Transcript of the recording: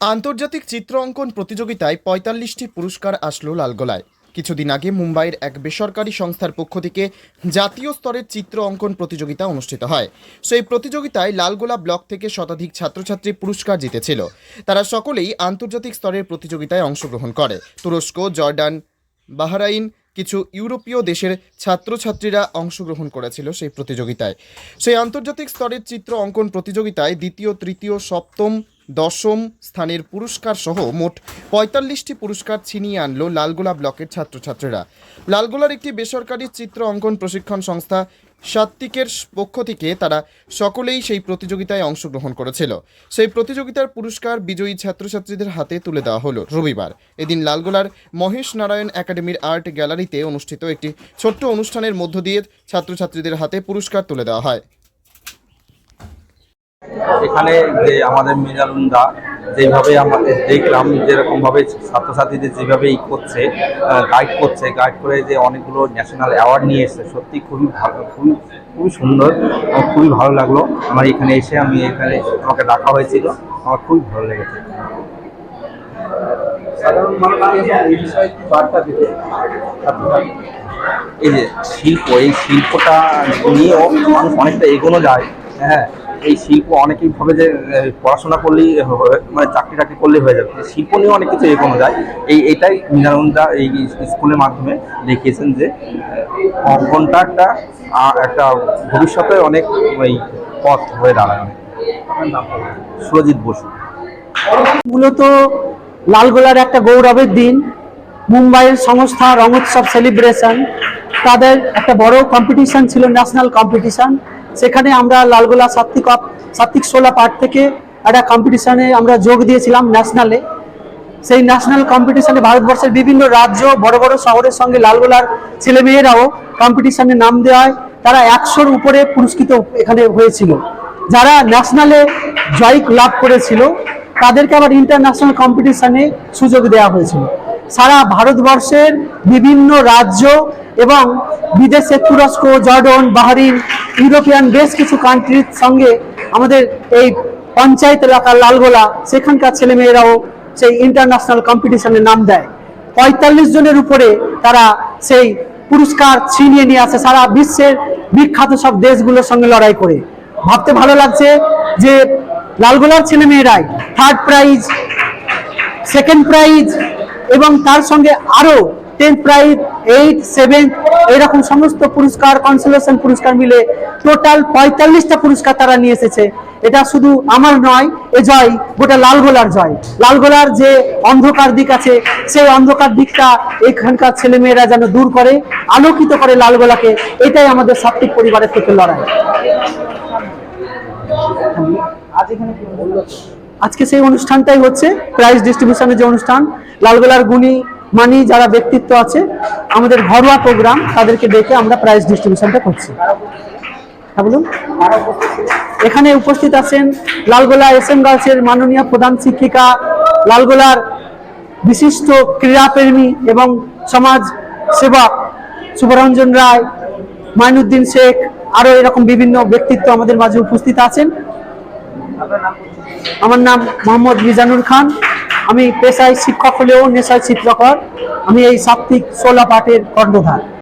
আন্তর্জাতিক চিত্র অঙ্কন প্রতিযোগিতায় পঁয়তাল্লিশটি পুরস্কার আসলো লালগোলায়। কিছুদিন আগে মুম্বাইয়ের এক বেসরকারি সংস্থার পক্ষ থেকে জাতীয় স্তরের চিত্র অঙ্কন প্রতিযোগিতা অনুষ্ঠিত হয়। সেই প্রতিযোগিতায় লালগোলা ব্লক থেকে শতাধিক ছাত্রছাত্রী পুরস্কার জিতেছিল। তারা সকলেই আন্তর্জাতিক স্তরের প্রতিযোগিতায় অংশগ্রহণ করে। তুরস্ক, জর্ডান, বাহরাইন, কিছু ইউরোপীয় দেশের ছাত্রছাত্রীরা অংশগ্রহণ করেছিল সেই প্রতিযোগিতায়। সেই আন্তর্জাতিক স্তরের চিত্র অঙ্কন প্রতিযোগিতায় দ্বিতীয়, তৃতীয়, সপ্তম দশম স্থানের পুরস্কার সহ মোট পঁয়তাল্লিশটি পুরস্কার ছিনিয়ে আনলো লালগোলা ব্লকের ছাত্রছাত্রীরা। লালগোলার একটি বেসরকারি চিত্র অঙ্কন প্রশিক্ষণ সংস্থা সাত্বিকের পক্ষ থেকে তারা সকলেই সেই প্রতিযোগিতায় অংশগ্রহণ করেছিল। সেই প্রতিযোগিতার পুরস্কার বিজয়ী ছাত্রছাত্রীদের হাতে তুলে দেওয়া হলো রবিবার। এদিন লালগোলার মহেশ নারায়ণ একাডেমির আর্ট গ্যালারিতে অনুষ্ঠিত একটি ছোট্ট অনুষ্ঠানের মধ্য দিয়ে ছাত্রছাত্রীদের হাতে পুরস্কার তুলে দেওয়া হয়। এখানে যে আমাদের মিজানুন্দা যেভাবে আমাদের দেখলাম যেরকমভাবে ছাত্রছাত্রীদের যেভাবে ই করছে গাইড করছে গাইড করে যে অনেকগুলো ন্যাশনাল অ্যাওয়ার্ড নিয়ে এসেছে সত্যি খুবই ভালো খুবই খুবই সুন্দর আমার খুবই ভালো লাগল। আমার এখানে এসে আমি এখানে আমাকে ডাকা হয়েছিল আমার খুবই ভালো লেগেছে। এই যে শিল্প এই শিল্পটা নিয়েও মানুষ অনেকটা এগোনো যায়। হ্যাঁ এই শিল্প অনেকেই ভাবে যে পড়াশোনা করলেই মানে চাকরি টাকরি করলেই হয়ে যাবে। শিল্প নিয়ে অনেক কিছু এগোনো যায়। এই এটাই মিনারন্দা এই স্কুলের মাধ্যমে দেখিয়েছেন যে অঙ্কনটা একটা একটা ভবিষ্যতে অনেক ওই পথ হয়ে দাঁড়ায়। অনেক সুরজিৎ বসু। মূলত লালগোলার একটা গৌরবের দিন। মুম্বাইয়ের সংস্থা রঙোৎসব সেলিব্রেশন। তাদের একটা বড় কম্পিটিশন ছিল ন্যাশনাল কম্পিটিশন সেখানে আমরা লালগোলা সাত্বিক সাত্বিক সোলা পার্ট থেকে একটা কম্পিটিশানে আমরা যোগ দিয়েছিলাম ন্যাশনালে সেই ন্যাশনাল কম্পিটিশানে ভারতবর্ষের বিভিন্ন রাজ্য, বড় বড় শহরের সঙ্গে লালগোলার ছেলেমেয়েরাও কম্পিটিশানে নাম দেওয়ায় তারা একশোর উপরে পুরস্কৃত এখানে হয়েছিল। যারা ন্যাশনালে জয় লাভ করেছিল, তাদেরকে আবার ইন্টারন্যাশনাল কম্পিটিশানে সুযোগ দেওয়া হয়েছিল। সারা ভারতবর্ষের বিভিন্ন রাজ্য এবং বিদেশে তুরস্ক, জর্ডন, বাহরিন ইউরোপিয়ান বেশ কিছু কান্ট্রির সঙ্গে আমাদের এই পঞ্চায়েত এলাকার লালগোলা, সেখানকার ছেলেমেয়েরাও সেই ইন্টারন্যাশনাল কম্পিটিশনে নাম দেয়। পঁয়তাল্লিশ জনের উপরে তারা সেই পুরস্কার ছিনিয়ে নিয়ে আসে সারা বিশ্বের বিখ্যাত সব দেশগুলোর সঙ্গে লড়াই করে। ভাবতে ভালো লাগছে যে লালগোলার ছেলেমেয়েরাই থার্ড প্রাইজ সেকেন্ড প্রাইজ এবং তার সঙ্গে আরও টেন্থ প্রাইজ এইট সেভেন্থ এরকম সমস্ত পুরস্কার কনসোলেশন পুরস্কার মিলে টোটাল পঁয়তাল্লিশটা পুরস্কার তারা নিয়ে এসেছে। এটা শুধু আমার নয়, এ জয়, গোটা লালগোলার জয়। লালগোলার যে অন্ধকার দিক আছে, সেই অন্ধকার দিকটা এখানকার ছেলেমেয়েরা যেন দূর করে, আলোকিত করে লালগোলাকে, এটাই আমাদের সাত্বিক পরিবারের থেকে লড়াই। আজকে সেই অনুষ্ঠানটাই হচ্ছে প্রাইজ ডিস্ট্রিবিউশনের যে অনুষ্ঠান, লালগোলার গুণী মানি যারা ব্যক্তিত্ব আছে, আমাদের ঘরোয়া প্রোগ্রাম তাদেরকে ডেকে আমরা প্রাইজ ডিস্ট্রিবিউশনটা করছি। হ্যাঁ বলুন। এখানে উপস্থিত আছেন লালগোলা এস এম গার্লসের মাননীয় প্রধান শিক্ষিকা, লালগোলার বিশিষ্ট ক্রীড়াপ্রেমী এবং সমাজ সেবক শুভরঞ্জন রায়, মাইনুদ্দিন শেখ, আরও এরকম বিভিন্ন ব্যক্তিত্ব আমাদের মাঝে উপস্থিত আছেন? আমার নাম মোহাম্মদ মিজানুর খান। আমি পেশায় শিক্ষক হলেও নেশায় চিত্রকর আমি এই সাত্বিক সোলা পাঠের কর্ণধার